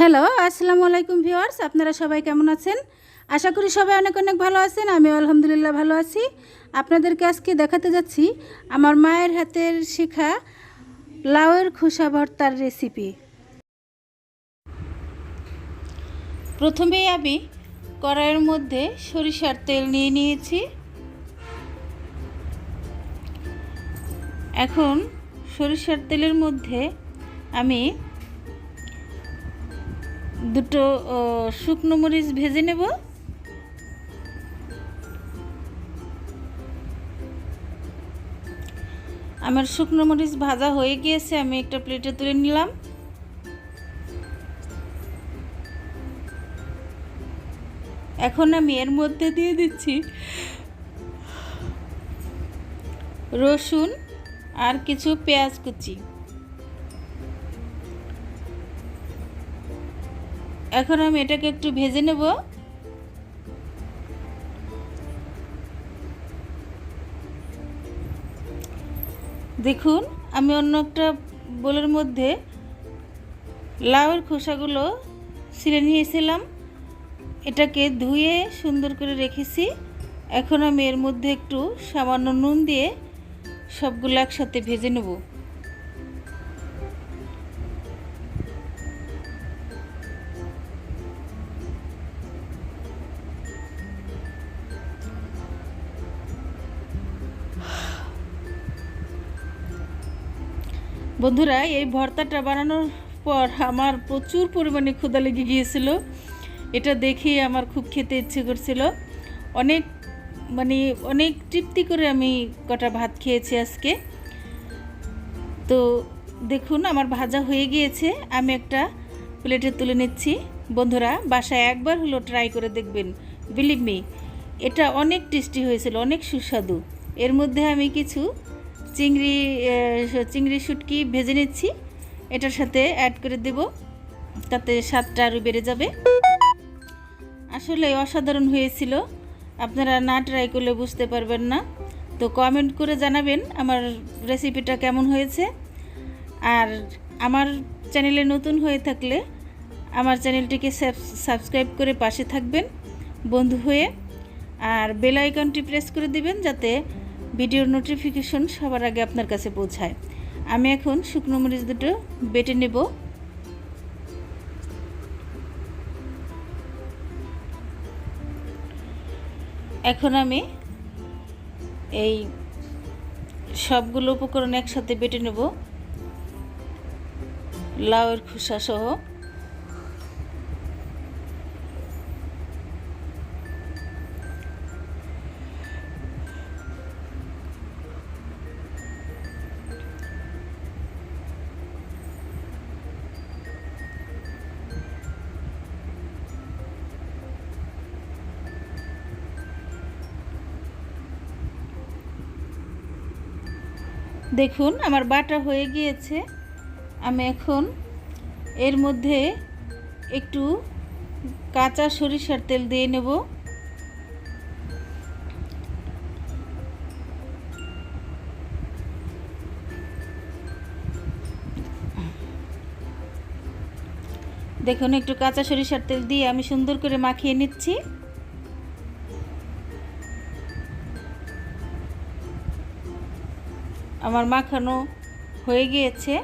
Hello, আসসালামু আলাইকুম viewers, আপনারা সবাই কেমন আছেন? আশা করি সবাই অনেক অনেক ভালো আছেন আমি আলহামদুলিল্লাহ ভালো আছি। আপনাদেরকে আজকে দেখাতে যাচ্ছি আমার মায়ের হাতের শেখা লাউয়ের খোসা ভর্তার রেসিপি প্রথমেই আমি কড়াইয়ের মধ্যে সরিষার তেল নিয়ে নিয়েছি। এখন সরিষার তেলের মধ্যে আমি দুটো শুকনো মরিচ ভেজে নেব। আমার শুকনো মরিচ ভাজা হয়ে গিয়েছে, আমি একটা প্লেটে তুলে নিলাম। এখন আমি এর মধ্যে দিয়ে দিচ্ছি রসুন আর কিছু পেঁয়াজ কুচি। এখন আমি এটাকে একটু ভেজে নেব। দেখুন, আমি অন্য একটা বোলের মধ্যে লাউয়ের খোসাগুলো ছিলে নিয়েছিলাম। এটাকে ধুয়ে সুন্দর করে রেখেছি। এখন আমি এর মধ্যে একটু সামান্য নুন দিয়ে সবগুলো একসাথে ভেজে নেব। বন্ধুরা, এই ভর্তাটা বানানোর পর আমার প্রচুর পরিমাণে ক্ষুধা লেগে গিয়েছিল। এটা দেখেই আমার খুব খেতে ইচ্ছে করছিল। অনেক মানে অনেক তৃপ্তি করে আমি কটা ভাত খেয়েছি আজকে। তো দেখুন, আমার ভাজা হয়ে গিয়েছে। আমি একটা প্লেটে তুলে নিচ্ছি। বন্ধুরা, বাসায় একবার হলো ট্রাই করে দেখবেন। বিলিভ মি, এটা অনেক টেস্টি হয়েছিল, অনেক সুস্বাদু। এর মধ্যে আমি কিছু চিংড়ি চিংড়ি শুটকি ভেজে নিচ্ছি। এটার সাথে অ্যাড করে দেব। তাতে স্বাদটা আরও বেড়ে যাবে। আসলে অসাধারণ হয়েছিল। আপনারা না ট্রাই করলে বুঝতে পারবেন না। তো কমেন্ট করে জানাবেন আমার রেসিপিটা কেমন হয়েছে। আর আমার চ্যানেলে নতুন হয়ে থাকলে আমার চ্যানেলটিকে সাবস্ক্রাইব করে পাশে থাকবেন বন্ধু হয়ে। আর বেল আইকনটি প্রেস করে দিবেন যাতে ভিডিওর নোটিফিকেশন সবার আগে আপনার কাছে পৌঁছায়। আমি এখন শুকনো মরিচ দুটো বেটে নেব। এখন আমি এই সবগুলো উপকরণ একসাথে বেটে নেব। লাউয়ের খোসা সহ। দেখুন, আমার বাটা হয়ে গিয়েছে। আমি এখন এর মধ্যে একটু কাঁচা সরিষার তেল দিয়ে নেব। দেখুন, একটু কাঁচা সরিষার তেল দিয়ে আমি সুন্দর করে মাখিয়ে নিচ্ছি। আমার মাখানো হয়ে গিয়েছে।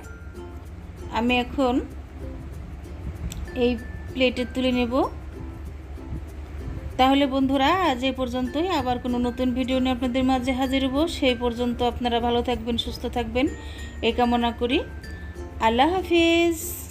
আমি এখন এই প্লেটে তুলে নেব। তাহলে বন্ধুরা, আজ এ পর্যন্তই। আবার কোনো নতুন ভিডিও নিয়ে আপনাদের মাঝে হাজির হব। সেই পর্যন্ত আপনারা ভালো থাকবেন, সুস্থ থাকবেন। এই কামনা করি। আল্লাহ হাফিজ।